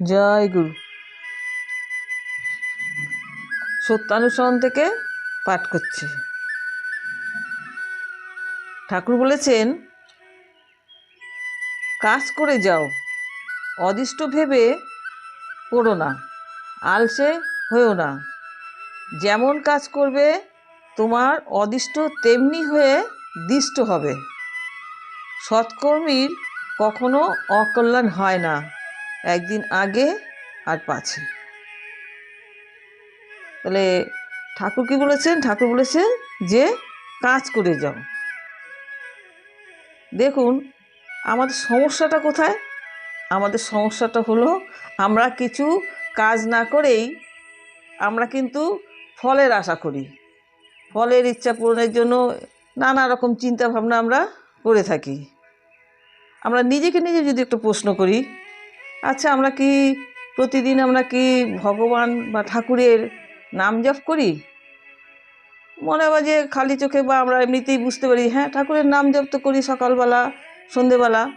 জয় গুরু। সত্যানুসরণ থেকে পাঠ করছি। ঠাকুর বলেছেন, কাজ করে যাও, অদিষ্ট ভেবে করো না, আলসে হয়েও না। যেমন কাজ করবে, তোমার অদিষ্ট তেমনি হয়ে দিষ্ট হবে। সৎকর্মীর কখনো অকল্যাণ হয় না। একদিন আগে আর পাছে। তাহলে ঠাকুর কি বলেছেন? ঠাকুর বলেছেন যে, কাজ করে যাও। দেখুন, আমাদের সমস্যাটা কোথায়? আমাদের সমস্যাটা হলো, আমরা কিছু কাজ না করেই আমরা কিন্তু ফলের আশা করি। ফলের ইচ্ছা পূরণের জন্য নানা রকম চিন্তা ভাবনা আমরা করে থাকি। আমরা নিজেকে নিজে যদি একটু প্রশ্ন করি আচ্ছা আমরা কি প্রতিদিন আমরা কি ভগবান বা ঠাকুরের নাম জপ করি? মনে হয় যে খালি চোখে বা আমরা এমনিতেই বুঝতে পারি হ্যাঁ ঠাকুরের নাম জপ তো করি সকালবেলা, সন্ধেবেলা।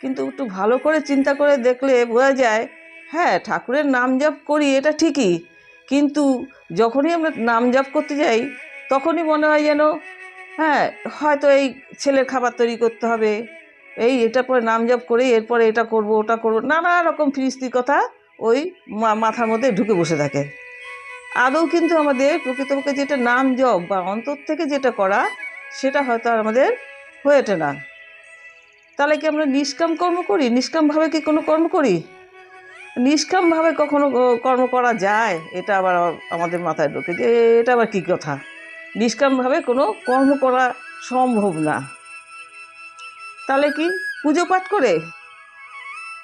কিন্তু একটু ভালো করে চিন্তা করে দেখলে বোঝা যায় হ্যাঁ ঠাকুরের নাম জপ করি এটা ঠিকই। কিন্তু যখনই আমরা নাম জপ করতে যাই, তখনই মনে হয় যেন হ্যাঁ হয়তো এই ছেলের খাবার তৈরি করতে হবে এই এটা পরে নাম জপ করে এরপরে এটা করব, ওটা করব, নানা রকম ফিরিস্তি কথা ওই মাথার মধ্যে ঢুকে বসে থাকে। আদৌ কিন্তু আমাদের প্রকৃতপক্ষে যেটা নাম জপ বা অন্তর থেকে যেটা করা, সেটা হয়তো আর আমাদের হয়ে ওঠে না। তাহলে কি আমরা নিষ্কাম কর্ম করি? নিষ্কামভাবে কি কোনো কর্ম করি? নিষ্কামভাবে কখনো কর্ম করা যায়? এটা আবার আমাদের মাথায় ঢোকে যে এটা আবার কী কথা? নিষ্কামভাবে কোনো কর্ম করা সম্ভব না। তাহলে কি পুজো পাঠ করে?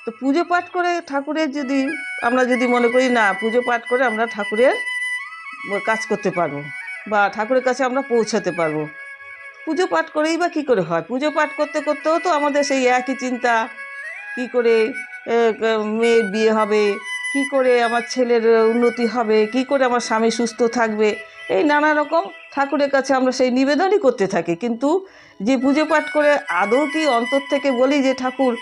তো পুজো পাঠ করে ঠাকুরের যদি, আমরা যদি মনে করি না, পুজো পাঠ করে আমরা ঠাকুরের কাজ করতে পারব বা ঠাকুরের কাছে আমরা পৌঁছাতে পারব। পুজো পাঠ করেই বা কী করে হয়? পুজো পাঠ করতে করতেও তো আমাদের সেই একই চিন্তা। কী করে মেয়ের বিয়ে হবে? কি করে আমার ছেলের উন্নতি হবে? কি করে আমার স্বামী সুস্থ থাকবে? এই নানা রকম ঠাকুরের কাছে আমরা সেই নিবেদনই করতে থাকি। কিন্তু যে পুজো পাঠ করে আদৌ কি অন্তর থেকে বলি যে ঠাকুর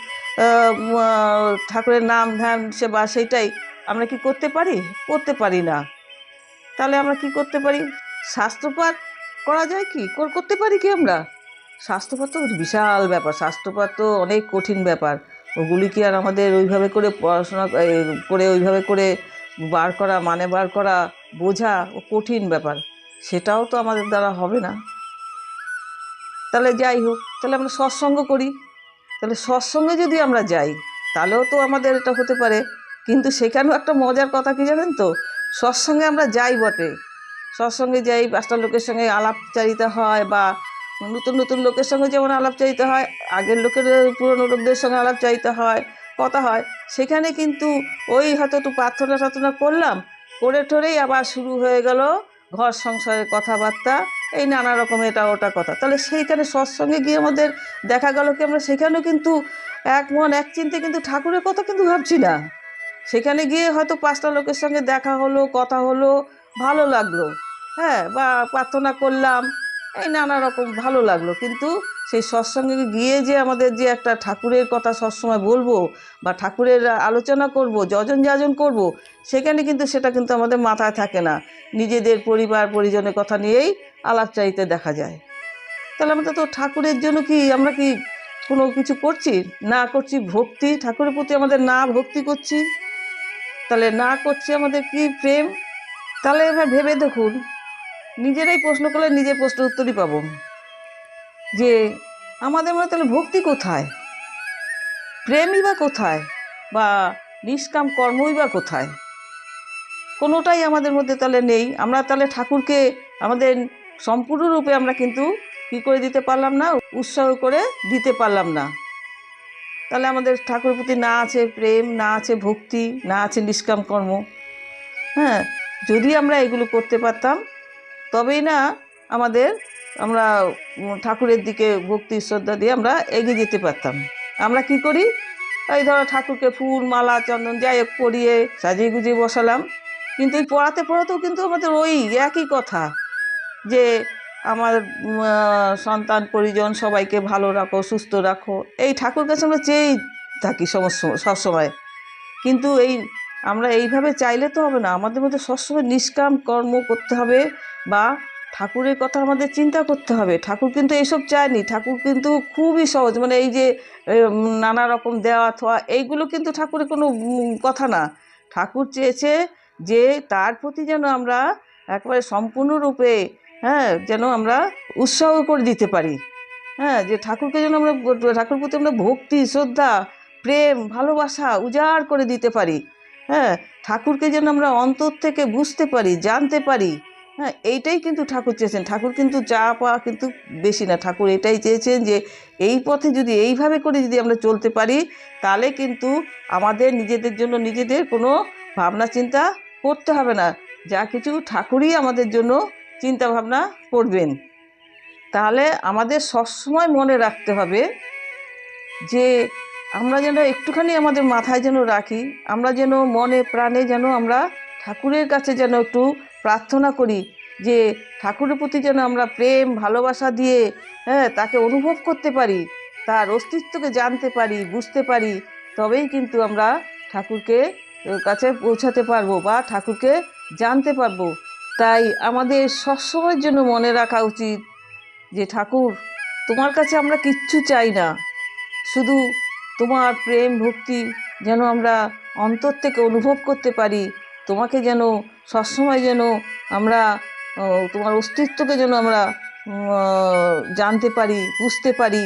ঠাকুরের নাম, ধ্যান, সেবা সেইটাই আমরা কি করতে পারি? করতে পারি না। তাহলে আমরা কি করতে পারি? স্বাস্থ্যপাঠ করা যায় কি? কর- করতে পারি কি আমরা? স্বাস্থ্যপাঠ তো বিশাল ব্যাপার। স্বাস্থ্যপাঠ তো অনেক কঠিন ব্যাপার। ওগুলি কি আর আমাদের ওইভাবে করে পড়াশোনা করে ওইভাবে করে বার করা মানে বার করা বোঝা ও কঠিন ব্যাপার। সেটাও তো আমাদের দ্বারা হবে না। তাহলে যাই হোক, তাহলে আমরা সৎসঙ্গ করি। তাহলে সৎসঙ্গে যদি আমরা যাই, তাহলেও তো আমাদের এটা হতে পারে। কিন্তু সেখানেও একটা মজার কথা কি জানেন তো? সৎসঙ্গে আমরা যাই বটে। সৎসঙ্গে যাই, পাঁচটা লোকের সঙ্গে আলাপচারিতা হয় বা নতুন নতুন লোকের সঙ্গে যেমন আলাপচারিতা হয়, আগের লোকের পুরনো লোকদের সঙ্গে আলাপচারিতা হয়, কথা হয়। সেখানে কিন্তু ওই হয়তো একটু প্রার্থনা টার্থনা করলাম, করে ঠরেই আবার শুরু হয়ে গেল ঘর সংসারের কথাবার্তা, এই নানা রকম এটা ওটা কথা। তাহলে সেইখানে সৎসঙ্গে গিয়ে আমাদের দেখা গেল কি আমরা, সেখানেও কিন্তু এক মন, এক চিন্তে কিন্তু ঠাকুরের কথা কিন্তু ভাবছি না। সেখানে গিয়ে হয়তো পাঁচটা লোকের সঙ্গে দেখা হলো, কথা হলো, ভালো লাগল। হ্যাঁ বা প্রার্থনা করলাম এই নানা রকম ভালো লাগল। কিন্তু সেই সৎসঙ্গে গিয়ে যে আমাদের যে একটা ঠাকুরের কথা সবসময় বলব বা ঠাকুরের আলোচনা করব, যজন যাজন করব, সেখানে কিন্তু সেটা কিন্তু আমাদের মাথায় থাকে না। নিজেদের পরিবার, পরিজনের কথা নিয়েই আলাপচারিতে দেখা যায়। তাহলে আমাদের তো ঠাকুরের জন্য কি আমরা কি কোনো কিছু করছি? না করছি ভক্তি? ঠাকুরের প্রতি আমাদের না ভক্তি করছি? তাহলে না করছি আমাদের কি প্রেম? তাহলে এবার ভেবে দেখুন। নিজেরাই প্রশ্ন করলে নিজের প্রশ্নের উত্তরই পাবো। যে আমাদের মনে তাহলে ভক্তি কোথায়? প্রেমই বা কোথায়? বা নিষ্কাম কর্মই বা কোথায়? কোনোটাই আমাদের মধ্যে তাহলে নেই। আমরা তাহলে ঠাকুরকে আমাদের সম্পূর্ণরূপে আমরা কিন্তু কী করে দিতে পারলাম না? উৎসাহ করে দিতে পারলাম না। তাহলে আমাদের ঠাকুরের প্রতি না আছে প্রেম, না আছে ভক্তি, না আছে নিষ্কাম কর্ম। হ্যাঁ যদি আমরা এগুলো করতে পারতাম তবেই না আমাদের, আমরা ঠাকুরের দিকে ভক্তি শ্রদ্ধা দিয়ে আমরা এগিয়ে যেতে পারতাম। আমরা কি করি? এই ধরো ঠাকুরকে ফুল, মালা, চন্দন যাই হোক পরিয়ে সাজিয়ে গুজিয়ে বসালাম। কিন্তু এই পড়াতে, পড়াতেও কিন্তু আমাদের ওই একই কথা যে আমার সন্তান, পরিজন সবাইকে ভালো রাখো, সুস্থ রাখো। এই ঠাকুর কাছে আমরা চেয়েই থাকি সমস্ত সবসময়। কিন্তু এই, আমরা এইভাবে চাইলে তো হবে না। আমাদের মধ্যে সবসময় নিষ্কাম কর্ম করতে হবে। বা ঠাকুরের কথা আমাদের চিন্তা করতে হবে। ঠাকুর কিন্তু এইসব চায়নি। ঠাকুর কিন্তু খুবই সহজ। মানে এই যে নানা রকম দেওয়া থোয়া, এইগুলো কিন্তু ঠাকুরের কোনো কথা না। ঠাকুর চেয়েছে যে, তার প্রতি যেন আমরা একবারে সম্পূর্ণরূপে হ্যাঁ যেন আমরা উৎসাহ করে দিতে পারি। হ্যাঁ যে ঠাকুরকে যেন আমরা, ঠাকুর প্রতি আমরা ভক্তি, শ্রদ্ধা, প্রেম, ভালোবাসা উজাড় করে দিতে পারি। হ্যাঁ ঠাকুরকে যেন আমরা অন্তর থেকে বুঝতে পারি, জানতে পারি। হ্যাঁ এইটাই কিন্তু ঠাকুর চেয়েছেন। ঠাকুর কিন্তু চা পাওয়া কিন্তু বেশি না। ঠাকুর এটাই চেয়েছেন যে, এই পথে যদি এইভাবে করে যদি আমরা চলতে পারি, তাহলে কিন্তু আমাদের নিজেদের জন্য নিজেদের কোনো ভাবনা চিন্তা করতে হবে না। যা কিছু ঠাকুরই আমাদের জন্য চিন্তা ভাবনা করবেন। তাহলে আমাদের সবসময় মনে রাখতে হবে যে, আমরা যেন একটুখানি আমাদের মাথায় যেন রাখি, আমরা যেন মনে প্রাণে যেন আমরা ঠাকুরের কাছে যেন একটু প্রার্থনা করি যে ঠাকুরের প্রতি যেন আমরা প্রেম, ভালোবাসা দিয়ে হ্যাঁ তাকে অনুভব করতে পারি, তার অস্তিত্বকে জানতে পারি, বুঝতে পারি, তবেই কিন্তু আমরা ঠাকুরকে কাছে পৌঁছাতে পারব বা ঠাকুরকে জানতে পারব। তাই আমাদের সবসময়ের জন্য মনে রাখা উচিত যে ঠাকুর, তোমার কাছে আমরা কিচ্ছু চাই না। শুধু তোমার প্রেম, ভক্তি যেন আমরা অন্তর থেকে অনুভব করতে পারি, তোমাকে যেন সবসময় যেন আমরা তোমার অস্তিত্বকে যেন আমরা জানতে পারি, বুঝতে পারি,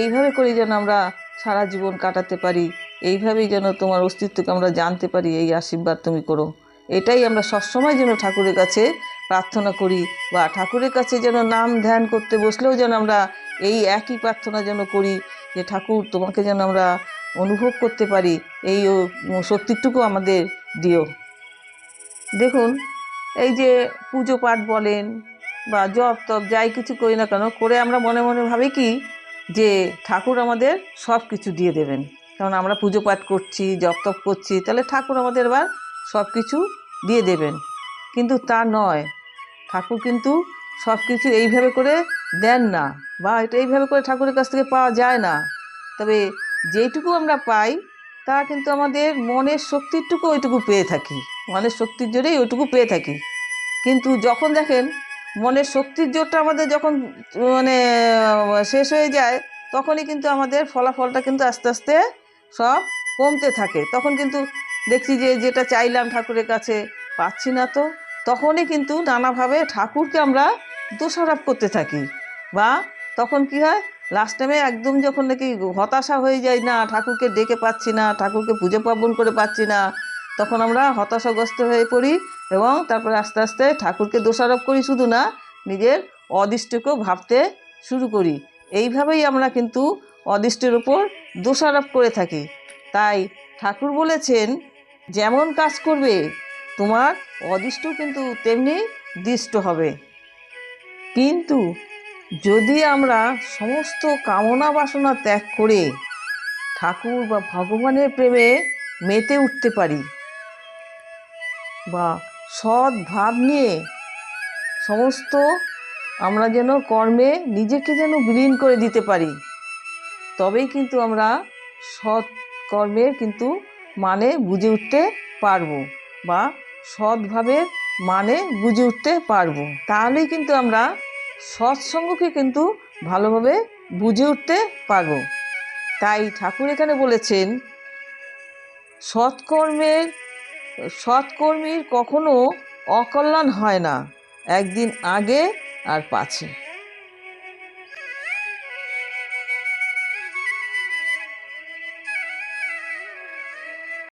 এইভাবে করে যেন আমরা সারা জীবন কাটাতে পারি, এইভাবেই যেন তোমার অস্তিত্বকে আমরা জানতে পারি, এই আশীর্বাদ তুমি করো। এটাই আমরা সবসময় যেন ঠাকুরের কাছে প্রার্থনা করি বা ঠাকুরের কাছে যেন নাম ধ্যান করতে বসলেও যেন আমরা এই একই প্রার্থনা যেন করি যে, ঠাকুর, তোমাকে যেন আমরা অনুভব করতে পারি, এই শক্তিটুকু আমাদের দিও। দেখুন, এই যে পুজো পাঠ বলেন বা জপ তপ যাই কিছু করি না কেন, করে আমরা মনে মনে ভাবি কি? যে ঠাকুর আমাদের সব কিছু দিয়ে দেবেন। কারণ আমরা পুজো পাঠ করছি, জপ তপ করছি, তাহলে ঠাকুর আমাদের এবার সব কিছু দিয়ে দেবেন। কিন্তু তা নয়। ঠাকুর কিন্তু সব কিছু এইভাবে করে দেন না বা এটা এইভাবে করে ঠাকুরের কাছ থেকে পাওয়া যায় না। তবে যেইটুকু আমরা পাই তা কিন্তু আমাদের মনের শক্তিরটুকু ওইটুকু পেয়ে থাকি। মনের শক্তির জোরেই ওইটুকু পেয়ে থাকি। কিন্তু যখন দেখেন মনের শক্তির জোরটা আমাদের যখন মানে শেষ হয়ে যায়, তখনই কিন্তু আমাদের ফলাফলটা কিন্তু আস্তে আস্তে সব কমতে থাকে। তখন কিন্তু দেখছি যে, যেটা চাইলাম ঠাকুরের কাছে পাচ্ছি না তো। তখনই কিন্তু নানাভাবে ঠাকুরকে আমরা দোষারোপ করতে থাকি। বা তখন কি হয়? লাস্ট টাইমে একদম যখন নাকি হতাশা হয়ে যায় না, ঠাকুরকে ডেকে পাচ্ছি না, ঠাকুরকে পুজো পার্বণ করে পাচ্ছি না, তখন আমরা হতাশাগ্রস্ত হয়ে পড়ি এবং তারপরে আস্তে আস্তে ঠাকুরকে দোষারোপ করি শুধু না, নিজের অদৃষ্টকেও ভাবতে শুরু করি। এইভাবেই আমরা কিন্তু অদৃষ্টের উপর দোষারোপ করে থাকি। তাই ঠাকুর বলেছেন, যেমন কাজ করবে, তোমার অদৃষ্ট কিন্তু তেমনি দৃষ্ট হবে। কিন্তু যদি আমরা সমস্ত কামনা বাসনা ত্যাগ করে ঠাকুর বা ভগবানের প্রেমে মেতে উঠতে পারি বা সৎ ভাব নিয়ে সমস্ত আমরা যেন কর্মে নিজেকে যেন বিলীন করে দিতে পারি, তবেই কিন্তু আমরা সৎ কর্মের কিন্তু মানে বুঝে উঠতে পারব বা সৎভাবের মানে বুঝে উঠতে পারব। তাহলেই কিন্তু আমরা সৎসঙ্গকে কিন্তু ভালোভাবে বুঝে উঠতে পারব। তাই ঠাকুর এখানে বলেছেন, সৎকর্মের, সৎকর্মীর কখনো অকল্যাণ হয় না, একদিন আগে আর পাছে।